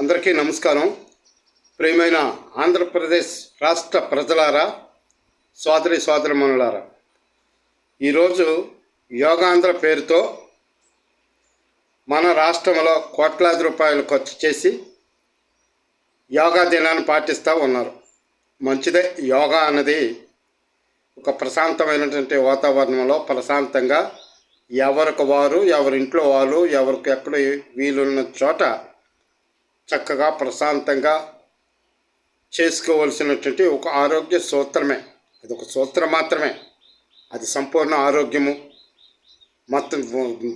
అందరికీ నమస్కారం. ప్రియమైన ఆంధ్రప్రదేశ్ రాష్ట్ర ప్రజలారా సోదరి సోదరిమణులారా. ఈరోజు యోగాంధ్ర పేరుతో మన రాష్ట్రంలో కోట్లాది రూపాయలు ఖర్చు చేసి యోగా దినాన్ని పాటిస్తూ ఉన్నారు. మంచిదే యోగా అన్నది ఒక ప్రశాంతమైనటువంటి వాతావరణంలో ప్రశాంతంగా ఎవరికి వారు ఎవరింట్లో వాళ్ళు ఎవరికి ఎక్కడ వీలున్న చోట చక్కగా ప్రశాంతంగా చేసుకోవలసినటువంటి ఒక ఆరోగ్య సూత్రమే. అది ఒక సూత్రం మాత్రమే. అది సంపూర్ణ ఆరోగ్యము. మొత్తం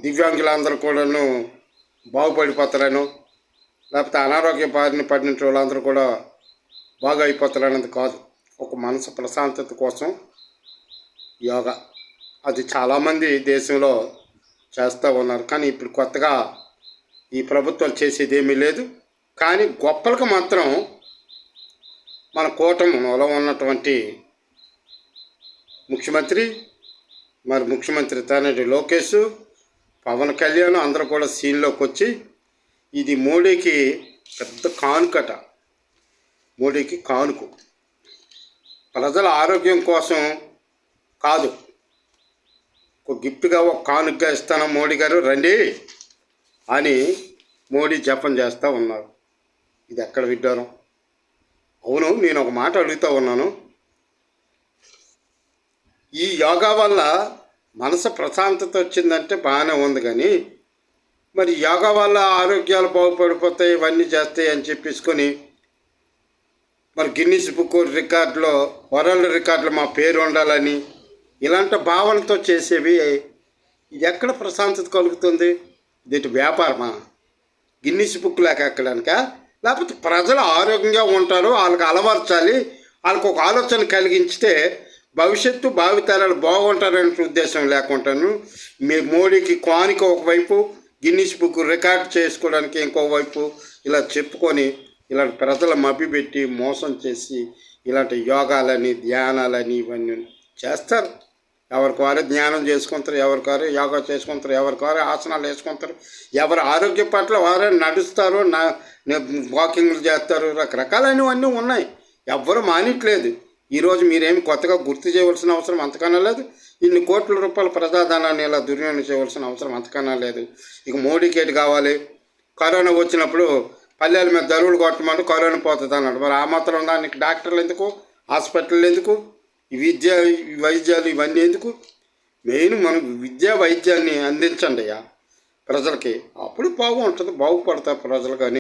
దివ్యాంగులందరూ కూడాను బాగుపడిపోతారను లేకపోతే అనారోగ్య బారిన పడిన వాళ్ళందరూ కూడా బాగా అయిపోతారనేది కాదు. ఒక మనసు ప్రశాంతత కోసం యోగా. అది చాలామంది దేశంలో చేస్తూ ఉన్నారు. కానీ ఇప్పుడు కొత్తగా ఈ ప్రభుత్వం చేసేది ఏమీ లేదు. కానీ గొప్పలకు మాత్రం మన కూటమిలో ఉన్నటువంటి ముఖ్యమంత్రి మరి ముఖ్యమంత్రి తనటి లోకేష్ పవన్ కళ్యాణ్ అందరూ కూడా సీన్లోకి వచ్చి ఇది మోడీకి పెద్ద కానుకట. మోడీకి కానుక. ప్రజల ఆరోగ్యం కోసం కాదు. ఒక గిఫ్ట్గా ఒక కానుకగా ఇస్తాను మోడీ గారు రండి అని మోడీ జపం చేస్తూ ఉన్నారు. ఇది ఎక్కడ విడ్డారం అవును నేను ఒక మాట అడుగుతూ ఉన్నాను. ఈ యోగా వల్ల మనసు ప్రశాంతత వచ్చిందంటే బాగానే ఉంది కానీ మరి యోగా వల్ల ఆరోగ్యాలు బాగుపడిపోతాయి ఇవన్నీ చేస్తాయి అని చెప్పేసుకొని మరి గిన్నీస్ బుక్ రికార్డులో వరల్డ్ రికార్డులో మా పేరు ఉండాలని ఇలాంటి భావనతో చేసేవి ఇది ఎక్కడ ప్రశాంతత కలుగుతుంది? దీటి వ్యాపారమా? గిన్నీస్ బుక్ లేక ఎక్కడానిక? లేకపోతే ప్రజలు ఆరోగ్యంగా ఉంటారు వాళ్ళకి అలవర్చాలి వాళ్ళకు ఒక ఆలోచన కలిగించితే భవిష్యత్తు భావితరాలు బాగుంటారనే ఉద్దేశం లేకుండాను మీ మోడీకి క్వానికి ఒకవైపు గిన్నీస్ బుక్ రికార్డ్ చేసుకోవడానికి ఇంకోవైపు ఇలా చెప్పుకొని ఇలాంటి ప్రజల మభ్యపెట్టి మోసం చేసి ఇలాంటి యోగాలని ధ్యానాలని ఇవన్నీ చేస్తారు. ఎవరికి వారే జ్ఞానం చేసుకుంటారు ఎవరికారు యోగా చేసుకుంటారు ఎవరికి వారే ఆసనాలు వేసుకుంటారు ఎవరు ఆరోగ్య పట్ల వారే నడుస్తారు నా వాకింగ్లు చేస్తారు రకరకాలైనవన్నీ ఉన్నాయి. ఎవ్వరు మానిట్లేదు. ఈరోజు మీరేమి కొత్తగా గుర్తు చేయవలసిన అవసరం అంతకన్నా లేదు. ఇన్ని కోట్ల రూపాయల ప్రజాధనాన్ని ఇలా దుర్వినియోగం చేయవలసిన అవసరం అంతకన్నా లేదు. ఇక మోడీకి ఏంటి కావాలి. కరోనా వచ్చినప్పుడు పల్లెల మీద దరువులు కొట్టమంటే కరోనా పోతుంది అన్నాడు మరి ఆ మాత్రం దానికి డాక్టర్లు ఎందుకు? హాస్పిటల్ ఎందుకు? ఈ విద్య వైద్యాలు ఇవన్నీ ఎందుకు? మెయిన్ మనం విద్యా వైద్యాన్ని అందించండి అయ్యా ప్రజలకి. అప్పుడు బాగుంటుంది బాగుపడతారు ప్రజలు కానీ.